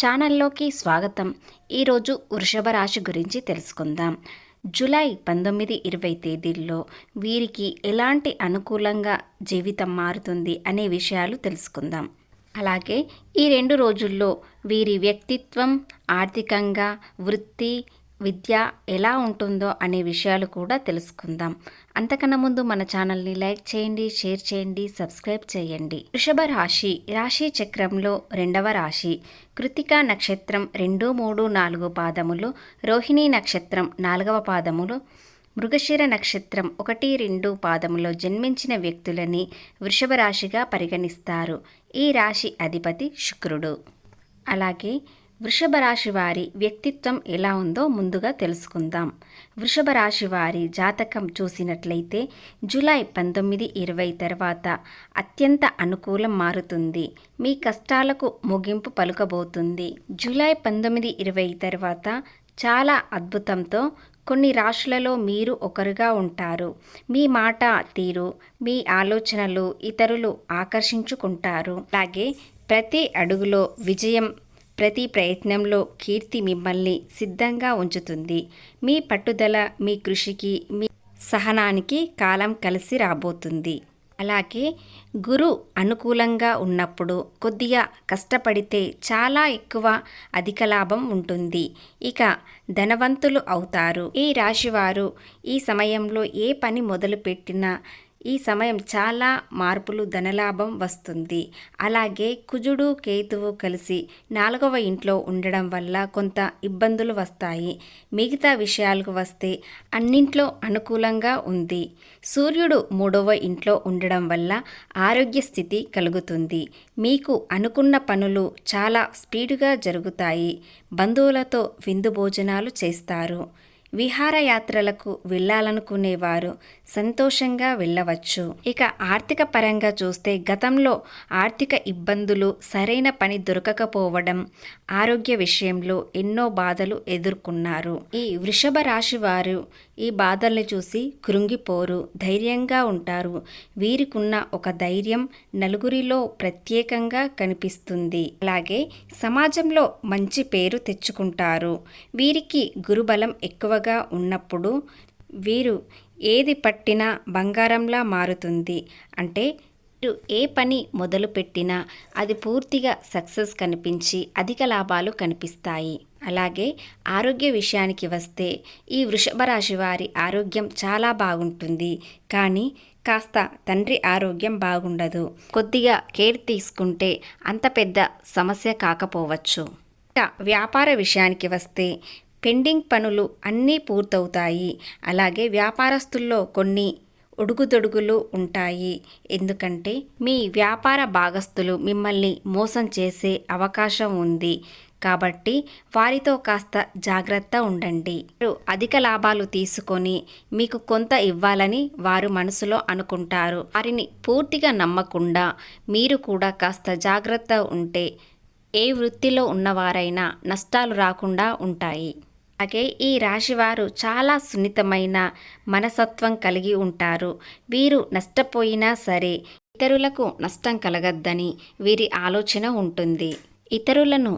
ఛానల్లోకి స్వాగతం. ఈరోజు వృషభ రాశి గురించి తెలుసుకుందాం. జూలై పంతొమ్మిది ఇరవై తేదీల్లో వీరికి ఎలాంటి అనుకూలంగా జీవితం మారుతుంది అనే విషయాలు తెలుసుకుందాం. అలాగే ఈ రెండు రోజుల్లో వీరి వ్యక్తిత్వం ఆర్థికంగా వృత్తి విద్య ఎలా ఉంటుందో అనే విషయాలు కూడా తెలుసుకుందాం. అంతకన్నా ముందు మన ఛానల్ని లైక్ చేయండి షేర్ చేయండి సబ్స్క్రైబ్ చేయండి. వృషభ రాశి రాశి చక్రంలో రెండవ రాశి. కృతికా నక్షత్రం రెండు మూడు నాలుగు పాదములు రోహిణి నక్షత్రం నాలుగవ పాదములు మృగశిర నక్షత్రం ఒకటి రెండు పాదములో జన్మించిన వ్యక్తులని వృషభ రాశిగా పరిగణిస్తారు. ఈ రాశి అధిపతి శుక్రుడు. అలాగే వృషభ రాశి వారి వ్యక్తిత్వం ఎలా ఉందో ముందుగా తెలుసుకుందాం. వృషభ రాశి వారి జాతకం చూసినట్లయితే జూలై పంతొమ్మిది ఇరవై తర్వాత అత్యంత అనుకూలం మారుతుంది. మీ కష్టాలకు ముగింపు పలుకబోతుంది. జూలై పంతొమ్మిది ఇరవై తర్వాత చాలా అద్భుతంతో కొన్ని రాశులలో మీరు ఒకరుగా ఉంటారు. మీ మాట తీరు మీ ఆలోచనలు ఇతరులు ఆకర్షించుకుంటారు. అలాగే ప్రతి అడుగులో విజయం ప్రతి ప్రయత్నంలో కీర్తి మిమ్మల్ని సిద్ధంగా ఉంచుతుంది. మీ పట్టుదల మీ కృషికి మీ సహనానికి కాలం కలిసి రాబోతుంది. అలాగే గురు అనుకూలంగా ఉన్నప్పుడు కొద్దిగా కష్టపడితే చాలా ఎక్కువ అధిక లాభం ఉంటుంది. ఇక ధనవంతులు అవుతారు. ఈ రాశివారు ఈ సమయంలో ఏ పని మొదలుపెట్టినా ఈ సమయం చాలా మార్పులు ధనలాభం వస్తుంది. అలాగే కుజుడు కేతువు కలిసి నాలుగవ ఇంట్లో ఉండడం వల్ల కొంత ఇబ్బందులు వస్తాయి. మిగతా విషయాలకు వస్తే అన్నింట్లో అనుకూలంగా ఉంది. సూర్యుడు మూడవ ఇంట్లో ఉండడం వల్ల ఆరోగ్య స్థితి కలుగుతుంది. మీకు అనుకున్న పనులు చాలా స్పీడుగా జరుగుతాయి. బంధువులతో విందు భోజనాలు చేస్తారు. విహారయాత్రలకు వెళ్ళాలనుకునేవారు సంతోషంగా వెళ్ళవచ్చు. ఇక ఆర్థిక పరంగా చూస్తే గతంలో ఆర్థిక ఇబ్బందులు సరైన పని దొరకకపోవడం ఆరోగ్య విషయంలో ఎన్నో బాధలు ఎదుర్కొన్నారు. ఈ వృషభ రాశి వారు ఈ బాధల్ని చూసి కృంగిపోరు ధైర్యంగా ఉంటారు. వీరికున్న ఒక ధైర్యం నలుగురిలో ప్రత్యేకంగా కనిపిస్తుంది. అలాగే సమాజంలో మంచి పేరు తెచ్చుకుంటారు. వీరికి గురుబలం ఎక్కువ ఎక్కువగా ఉన్నప్పుడు వీరు ఏది పట్టినా బంగారంలా మారుతుంది. అంటే మీరు ఏ పని మొదలుపెట్టినా అది పూర్తిగా సక్సెస్ కనిపించి అధిక లాభాలు కనిపిస్తాయి. అలాగే ఆరోగ్య విషయానికి వస్తే ఈ వృషభ రాశి వారి ఆరోగ్యం చాలా బాగుంటుంది. కానీ కాస్త తండ్రి ఆరోగ్యం బాగుండదు. కొద్దిగా కేర్ తీసుకుంటే అంత పెద్ద సమస్య కాకపోవచ్చు. ఇక వ్యాపార విషయానికి వస్తే పెండింగ్ పనులు అన్నీ పూర్తవుతాయి. అలాగే వ్యాపారస్తుల్లో కొన్ని ఒడుగుదొడుగులు ఉంటాయి. ఎందుకంటే మీ వ్యాపార భాగస్తులు మిమ్మల్ని మోసం చేసే అవకాశం ఉంది. కాబట్టి వారితో కాస్త జాగ్రత్త ఉండండి. అధిక లాభాలు తీసుకొని మీకు కొంత ఇవ్వాలని వారు మనసులో అనుకుంటారు. వారిని పూర్తిగా నమ్మకుండా మీరు కూడా కాస్త జాగ్రత్త ఉంటే ఏ వృత్తిలో ఉన్నవారైనా నష్టాలు రాకుండా ఉంటాయి. అలాగే ఈ రాశివారు చాలా సున్నితమైన మనసత్వం కలిగి ఉంటారు. వీరు నష్టపోయినా సరే ఇతరులకు నష్టం కలగద్దని వీరి ఆలోచన ఉంటుంది. ఇతరులను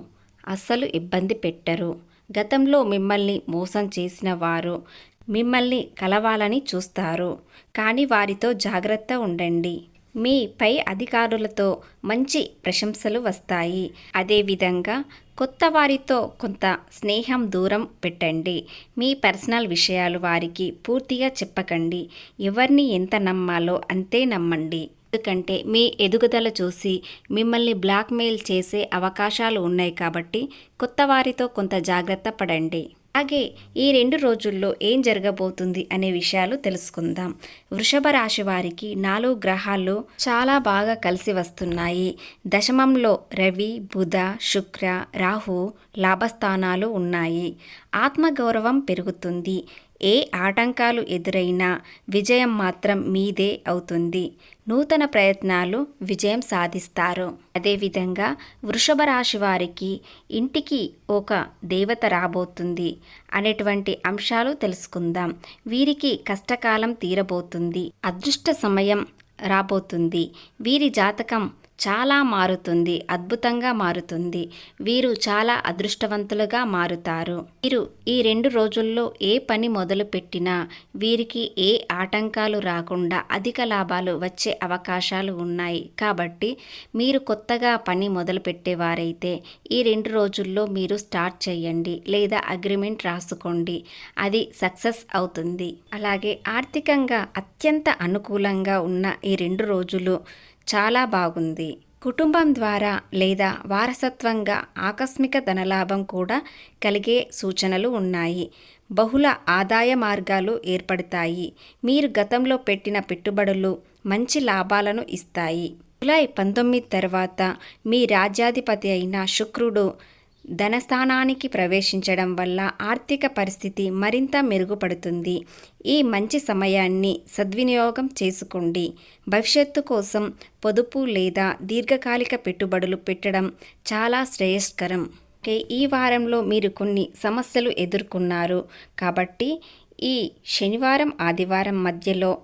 అస్సలు ఇబ్బంది పెట్టరు. గతంలో మిమ్మల్ని మోసం చేసిన వారు మిమ్మల్ని కలవాలని చూస్తారు. కానీ వారితో జాగ్రత్త ఉండండి. మీ పై అధికారులతో మంచి ప్రశంసలు వస్తాయి. అదేవిధంగా కొత్త వారితో కొంత స్నేహం దూరం పెట్టండి. మీ పర్సనల్ విషయాలు వారికి పూర్తిగా చెప్పకండి. ఎవరిని ఎంత నమ్మాలో అంతే నమ్మండి. ఎందుకంటే మీ ఎదుగుదల చూసి మిమ్మల్ని బ్లాక్మెయిల్ చేసే అవకాశాలు ఉన్నాయి కాబట్టి కొత్త వారితో కొంత జాగ్రత్త పడండి. అలాగే ఈ రెండు రోజుల్లో ఏం జరగబోతుంది అనే విషయాలు తెలుసుకుందాం. వృషభ రాశి వారికి నాలుగు గ్రహాలు చాలా బాగా కలిసి వస్తున్నాయి. దశమంలో రవి బుధ శుక్ర రాహు లాభస్థానాలు ఉన్నాయి. ఆత్మగౌరవం పెరుగుతుంది. ఏ ఆటంకాలు ఎదురైనా విజయం మాత్రం మీదే అవుతుంది. నూతన ప్రయత్నాలు విజయం సాధిస్తారు. అదేవిధంగా వృషభ రాశి వారికి ఇంటికి ఒక దేవత రాబోతుంది అనేటువంటి అంశాలు తెలుసుకుందాం. వీరికి కష్టకాలం తీరబోతుంది. అదృష్ట సమయం రాబోతుంది. వీరి జాతకం చాలా మారుతుంది అద్భుతంగా మారుతుంది. వీరు చాలా అదృష్టవంతులుగా మారుతారు. వీరు ఈ రెండు రోజుల్లో ఏ పని మొదలు పెట్టినా వీరికి ఏ ఆటంకాలు రాకుండా అధిక లాభాలు వచ్చే అవకాశాలు ఉన్నాయి. కాబట్టి మీరు కొత్తగా పని మొదలు పెట్టేవారైతే ఈ రెండు రోజుల్లో మీరు స్టార్ట్ చేయండి లేదా అగ్రిమెంట్ రాసుకోండి. అది సక్సెస్ అవుతుంది. అలాగే ఆర్థికంగా అత్యంత అనుకూలంగా ఉన్న ఈ రెండు రోజులు చాలా బాగుంది. కుటుంబం ద్వారా లేదా వారసత్వంగా ఆకస్మిక ధనలాభం కూడా కలిగే సూచనలు ఉన్నాయి. బహుళ ఆదాయ మార్గాలు ఏర్పడతాయి. మీరు గతంలో పెట్టిన పెట్టుబడులు మంచి లాభాలను ఇస్తాయి. జూలై పంతొమ్మిది తర్వాత మీ రాజ్యాధిపతి అయిన శుక్రుడు ధనస్థానానికి ప్రవేశించడం వల్ల ఆర్థిక పరిస్థితి మరింత మెరుగుపడుతుంది. ఈ మంచి సమయాన్ని సద్వినియోగం చేసుకోండి. భవిష్యత్తు కోసం పొదుపు లేదా దీర్ఘకాలిక పెట్టుబడులు పెట్టడం చాలా శ్రేయస్కరం. ఈ వారంలో మీరు కొన్ని సమస్యలు ఎదుర్కొన్నారు. కాబట్టి ఈ శనివారం ఆదివారం మధ్యలో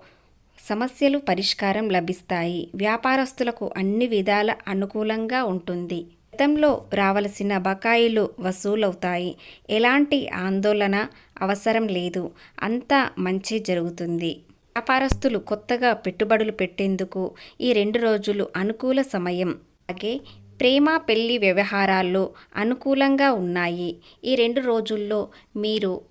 సమస్యలు పరిష్కారం లభిస్తాయి. వ్యాపారస్తులకు అన్ని విధాల అనుకూలంగా ఉంటుంది. గతంలో రావలసిన బకాయిలు వసూలవుతాయి. ఎలాంటి ఆందోళన అవసరం లేదు. అంతా మంచి జరుగుతుంది. వ్యాపారస్తులు కొత్తగా పెట్టుబడులు పెట్టేందుకు ఈ రెండు రోజులు అనుకూల సమయం. అలాగే ప్రేమ పెళ్ళి వ్యవహారాల్లో అనుకూలంగా ఉన్నాయి. ఈ రెండు రోజుల్లో మీరు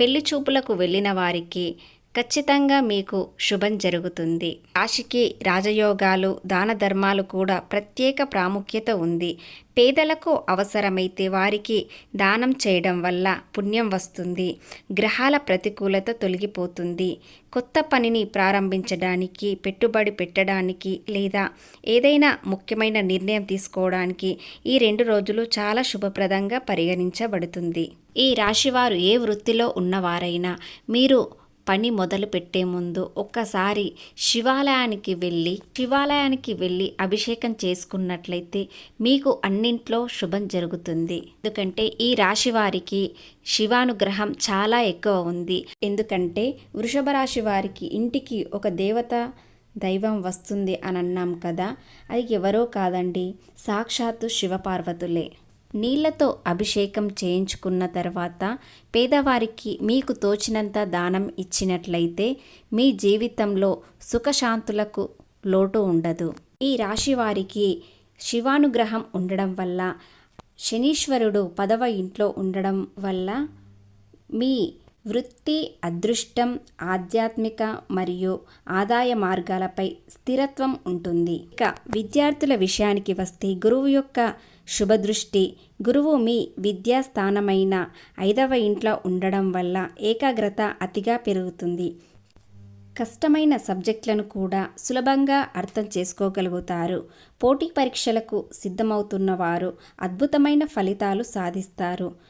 పెళ్ళి చూపులకు వెళ్ళిన వారికి ఖచ్చితంగా మీకు శుభం జరుగుతుంది. రాశికి రాజయోగాలు దాన ధర్మాలు కూడా ప్రత్యేక ప్రాముఖ్యత ఉంది. పేదలకు అవసరమైతే వారికి దానం చేయడం వల్ల పుణ్యం వస్తుంది. గ్రహాల ప్రతికూలత తొలగిపోతుంది. కొత్త పనిని ప్రారంభించడానికి పెట్టుబడి పెట్టడానికి లేదా ఏదైనా ముఖ్యమైన నిర్ణయం తీసుకోవడానికి ఈ రెండు రోజులు చాలా శుభప్రదంగా పరిగణించబడుతుంది. ఈ రాశివారు ఏ వృత్తిలో ఉన్నవారైనా మీరు పని మొదలు పెట్టే ముందు ఒక్కసారి శివాలయానికి వెళ్ళి శివాలయానికి వెళ్ళి అభిషేకం చేసుకున్నట్లయితే మీకు అన్నింట్లో శుభం జరుగుతుంది. ఎందుకంటే ఈ రాశి వారికి శివానుగ్రహం చాలా ఎక్కువ ఉంది. ఎందుకంటే వృషభ రాశి వారికి ఇంటికి ఒక దేవత దైవం వస్తుంది అని అన్నాం కదా. అది ఎవరో కాదండి సాక్షాత్తు శివపార్వతులే. నీళ్ళతో అభిషేకం చేయించుకున్న తర్వాత పేదవారికి మీకు తోచినంత దానం ఇచ్చినట్లయితే మీ జీవితంలో సుఖశాంతులకు లోటు ఉండదు. ఈ రాశి వారికి శివానుగ్రహం ఉండడం వల్ల శనీశ్వరుడు పదవ ఇంట్లో ఉండడం వల్ల మీ వృత్తి అదృష్టం ఆధ్యాత్మిక మరియు ఆదాయ మార్గాలపై స్థిరత్వం ఉంటుంది. ఇక విద్యార్థుల విషయానికి వస్తే గురువు యొక్క శుభదృష్టి. గురువు మీ విద్యాస్థానమైన ఐదవ ఇంట్లో ఉండడం వల్ల ఏకాగ్రత అతిగా పెరుగుతుంది. కష్టమైన సబ్జెక్టులను కూడా సులభంగా అర్థం చేసుకోగలుగుతారు. పోటీ పరీక్షలకు సిద్ధమవుతున్న వారు అద్భుతమైన ఫలితాలు సాధిస్తారు.